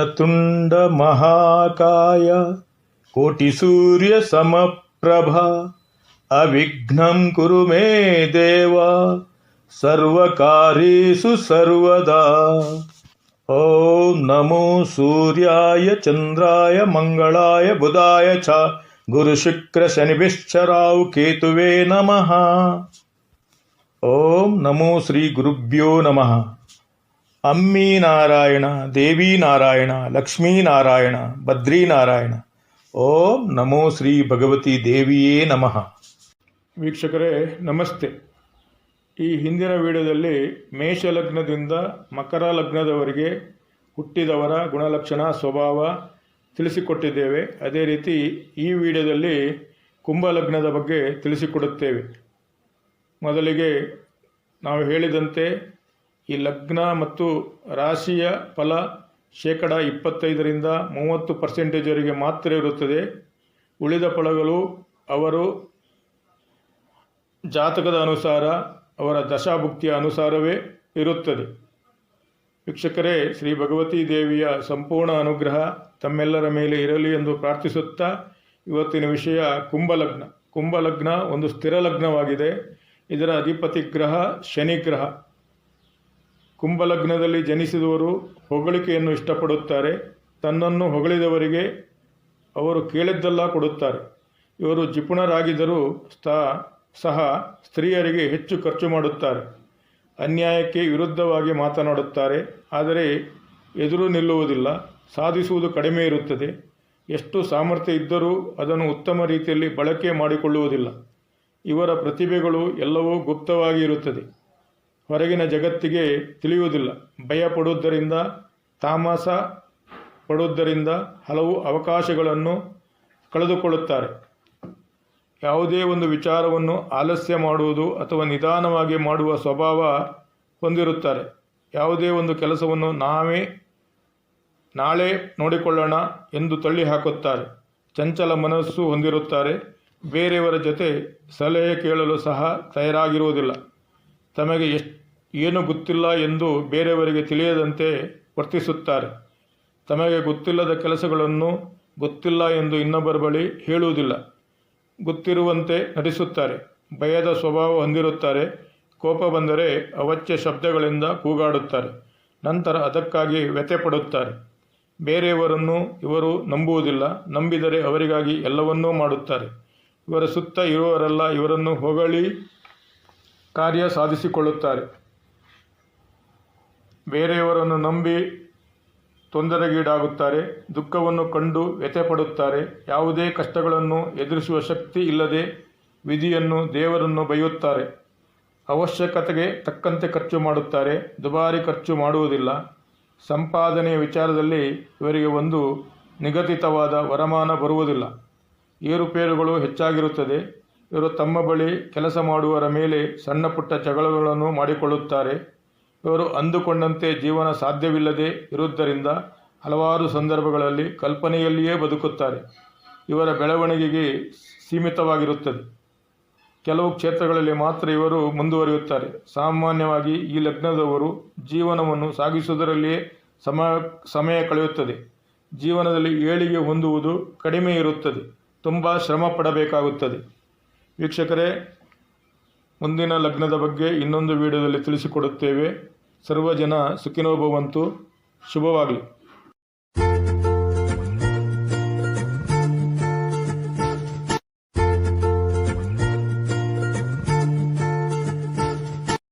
चतुण्डमहाकाय कोटिसूर्यसमप्रभा अविघ्नं कुरु मे देव सर्वकारेषु सर्वदा। ॐ नमो सूर्याय चन्द्राय मङ्गलाय बुधाय च। गुरुशुक्रशनिभिश्चरावकेतुवे नमः। ॐ नमो श्रीगुरुभ्यो नमः। ಅಮ್ಮಿ ನಾರಾಯಣ ದೇವಿ ನಾರಾಯಣ ಲಕ್ಷ್ಮೀ ನಾರಾಯಣ ಬದ್ರಿ ನಾರಾಯಣ ಓಂ ನಮೋ ಶ್ರೀ ಭಗವತಿ ದೇವಿಯೇ ನಮಃ. ವೀಕ್ಷಕರೇ, ನಮಸ್ತೆ. ಈ ಹಿಂದಿನ ವಿಡಿಯೋದಲ್ಲಿ ಮೇಷ ಲಗ್ನದಿಂದ ಮಕರ ಲಗ್ನದವರಿಗೆ ಹುಟ್ಟಿದವರ ಗುಣಲಕ್ಷಣ, ಸ್ವಭಾವ ತಿಳಿಸಿಕೊಟ್ಟಿದ್ದೇವೆ. ಅದೇ ರೀತಿ ಈ ವಿಡಿಯೋದಲ್ಲಿ ಕುಂಭ ಲಗ್ನದ ಬಗ್ಗೆ ತಿಳಿಸಿಕೊಡುತ್ತೇವೆ. ಮೊದಲಿಗೆ ನಾವು ಹೇಳಿದಂತೆ ಈ ಲಗ್ನ ಮತ್ತು ರಾಶಿಯ ಫಲ ಶೇಕಡ ಇಪ್ಪತ್ತೈದರಿಂದ ಮೂವತ್ತು ಪರ್ಸೆಂಟೇಜ್ವರೆಗೆ ಮಾತ್ರ ಇರುತ್ತದೆ. ಉಳಿದ ಫಲಗಳು ಅವರು ಜಾತಕದ ಅನುಸಾರ, ಅವರ ದಶಾಭುಕ್ತಿಯ ಅನುಸಾರವೇ ಇರುತ್ತದೆ. ವೀಕ್ಷಕರೇ, ಶ್ರೀ ಭಗವತಿ ದೇವಿಯ ಸಂಪೂರ್ಣ ಅನುಗ್ರಹ ತಮ್ಮೆಲ್ಲರ ಮೇಲೆ ಇರಲಿ ಎಂದು ಪ್ರಾರ್ಥಿಸುತ್ತಾ ಇವತ್ತಿನ ವಿಷಯ ಕುಂಭಲಗ್ನ. ಕುಂಭಲಗ್ನ ಒಂದು ಸ್ಥಿರ ಲಗ್ನವಾಗಿದೆ. ಇದರ ಅಧಿಪತಿ ಗ್ರಹ ಶನಿ ಗ್ರಹ. ಕುಂಭಲಗ್ನದಲ್ಲಿ ಜನಿಸಿದವರು ಹೊಗಳಿಕೆಯನ್ನು ಇಷ್ಟಪಡುತ್ತಾರೆ. ತನ್ನನ್ನು ಹೊಗಳಿದವರಿಗೆ ಅವರು ಕೇಳಿದ್ದೆಲ್ಲ ಕೊಡುತ್ತಾರೆ. ಇವರು ಜಿಪುಣರಾಗಿದ್ದರೂ ಸಹ ಸ್ತ್ರೀಯರಿಗೆ ಹೆಚ್ಚು ಖರ್ಚು ಮಾಡುತ್ತಾರೆ. ಅನ್ಯಾಯಕ್ಕೆ ವಿರುದ್ಧವಾಗಿ ಮಾತನಾಡುತ್ತಾರೆ. ಆದರೆ ಎದುರು ನಿಲ್ಲುವುದಿಲ್ಲ, ಸಾಧಿಸುವುದು ಕಡಿಮೆ ಇರುತ್ತದೆ. ಎಷ್ಟು ಸಾಮರ್ಥ್ಯ ಇದ್ದರೂ ಅದನ್ನು ಉತ್ತಮ ರೀತಿಯಲ್ಲಿ ಬಳಕೆ ಮಾಡಿಕೊಳ್ಳುವುದಿಲ್ಲ. ಇವರ ಪ್ರತಿಭೆಗಳು ಎಲ್ಲವೂ ಗುಪ್ತವಾಗಿ ಇರುತ್ತದೆ. ಹೊರಗಿನ ಜಗತ್ತಿಗೆ ತಿಳಿಯುವುದಿಲ್ಲ. ಭಯ ಪಡುವುದರಿಂದ, ತಾಮಸ ಪಡುವುದರಿಂದ ಹಲವು ಅವಕಾಶಗಳನ್ನು ಕಳೆದುಕೊಳ್ಳುತ್ತಾರೆ. ಯಾವುದೇ ಒಂದು ವಿಚಾರವನ್ನು ಆಲಸ್ಯ ಮಾಡುವುದು ಅಥವಾ ನಿಧಾನವಾಗಿ ಮಾಡುವ ಸ್ವಭಾವ ಹೊಂದಿರುತ್ತಾರೆ. ಯಾವುದೇ ಒಂದು ಕೆಲಸವನ್ನು ನಾವೇ, ನಾಳೆ ನೋಡಿಕೊಳ್ಳೋಣ ಎಂದು ತಳ್ಳಿ ಹಾಕುತ್ತಾರೆ ಚಂಚಲ ಮನಸ್ಸು ಹೊಂದಿರುತ್ತಾರೆ. ಬೇರೆಯವರ ಜೊತೆ ಸಲಹೆ ಕೇಳಲು ಸಹ ತಯಾರಾಗಿರುವುದಿಲ್ಲ. ತಮಗೆ ಏನು ಗೊತ್ತಿಲ್ಲ ಎಂದು ಬೇರೆಯವರಿಗೆ ತಿಳಿಯದಂತೆ ವರ್ತಿಸುತ್ತಾರೆ. ತಮಗೆ ಗೊತ್ತಿಲ್ಲದ ಕೆಲಸಗಳನ್ನು ಗೊತ್ತಿಲ್ಲ ಎಂದು ಇನ್ನೊಬ್ಬರ ಬಳಿ ಹೇಳುವುದಿಲ್ಲ. ಗೊತ್ತಿರುವಂತೆ ನಟಿಸುತ್ತಾರೆ ಭಯದ ಸ್ವಭಾವ ಹೊಂದಿರುತ್ತಾರೆ. ಕೋಪ ಬಂದರೆ ಅವಚ್ಯ ಶಬ್ದಗಳಿಂದ ಕೂಗಾಡುತ್ತಾರೆ. ನಂತರ ಅದಕ್ಕಾಗಿ ವ್ಯಥೆ ಪಡುತ್ತಾರೆ ಬೇರೆಯವರನ್ನು ಇವರು ನಂಬುವುದಿಲ್ಲ. ನಂಬಿದರೆ ಅವರಿಗಾಗಿ ಎಲ್ಲವನ್ನೂ ಮಾಡುತ್ತಾರೆ. ಇವರ ಸುತ್ತ ಇರುವವರೆಲ್ಲ ಇವರನ್ನು ಹೊಗಳಿ ಕಾರ್ಯ ಸಾಧಿಸಿಕೊಳ್ಳುತ್ತಾರೆ. ಬೇರೆಯವರನ್ನು ನಂಬಿ ತೊಂದರೆಗೀಡಾಗುತ್ತಾರೆ, ದುಃಖವನ್ನು ಕಂಡು ವ್ಯಥೆಪಡುತ್ತಾರೆ, ಯಾವುದೇ ಕಷ್ಟಗಳನ್ನು ಎದುರಿಸುವ ಶಕ್ತಿ ಇಲ್ಲದೆ ವಿಧಿಯನ್ನು ದೇವರನ್ನು ಬೈಯುತ್ತಾರೆ ಅವಶ್ಯಕತೆಗೆ ತಕ್ಕಂತೆ ಖರ್ಚು ಮಾಡುತ್ತಾರೆ, ದುಬಾರಿ ಖರ್ಚು ಮಾಡುವುದಿಲ್ಲ. ಸಂಪಾದನೆಯ ವಿಚಾರದಲ್ಲಿ ಇವರಿಗೆ ಒಂದು ನಿಗದಿತವಾದ ವರಮಾನ ಬರುವುದಿಲ್ಲ. ಏರುಪೇರುಗಳು ಹೆಚ್ಚಾಗಿರುತ್ತದೆ ಇವರು ತಮ್ಮ ಬಳಿ ಕೆಲಸ ಮಾಡುವವರ ಮೇಲೆ ಸಣ್ಣ ಪುಟ್ಟ ಜಗಳಗಳನ್ನು ಮಾಡಿಕೊಳ್ಳುತ್ತಾರೆ. ಇವರು ಅಂದುಕೊಂಡಂತೆ ಜೀವನ ಸಾಧ್ಯವಿಲ್ಲದೆ ಇರುವುದರಿಂದ ಹಲವಾರು ಸಂದರ್ಭಗಳಲ್ಲಿ ಕಲ್ಪನೆಯಲ್ಲಿಯೇ ಬದುಕುತ್ತಾರೆ. ಇವರ ಬೆಳವಣಿಗೆಗೆ ಸೀಮಿತವಾಗಿರುತ್ತದೆ. ಕೆಲವು ಕ್ಷೇತ್ರಗಳಲ್ಲಿ ಮಾತ್ರ ಇವರು ಮುಂದುವರಿಯುತ್ತಾರೆ. ಸಾಮಾನ್ಯವಾಗಿ ಈ ಲಗ್ನದವರು ಜೀವನವನ್ನು ಸಾಗಿಸುವುದರಲ್ಲಿಯೇ ಸಮ, ಸಮಯ ಕಳೆಯುತ್ತದೆ. ಜೀವನದಲ್ಲಿ ಏಳಿಗೆ ಹೊಂದುವುದು ಕಡಿಮೆ ಇರುತ್ತದೆ. ತುಂಬ ಶ್ರಮ ಪಡಬೇಕಾಗುತ್ತದೆ. ವೀಕ್ಷಕರೇ ಮುಂದಿನ ಲಗ್ನದ ಬಗ್ಗೆ ಇನ್ನೊಂದು ವಿಡಿಯೋದಲ್ಲಿ ತಿಳಿಸಿಕೊಡುತ್ತೇವೆ. ಸರ್ವ ಜನ ಸುಖಿನೋಭವಂತು ಶುಭವಾಗಲಿ.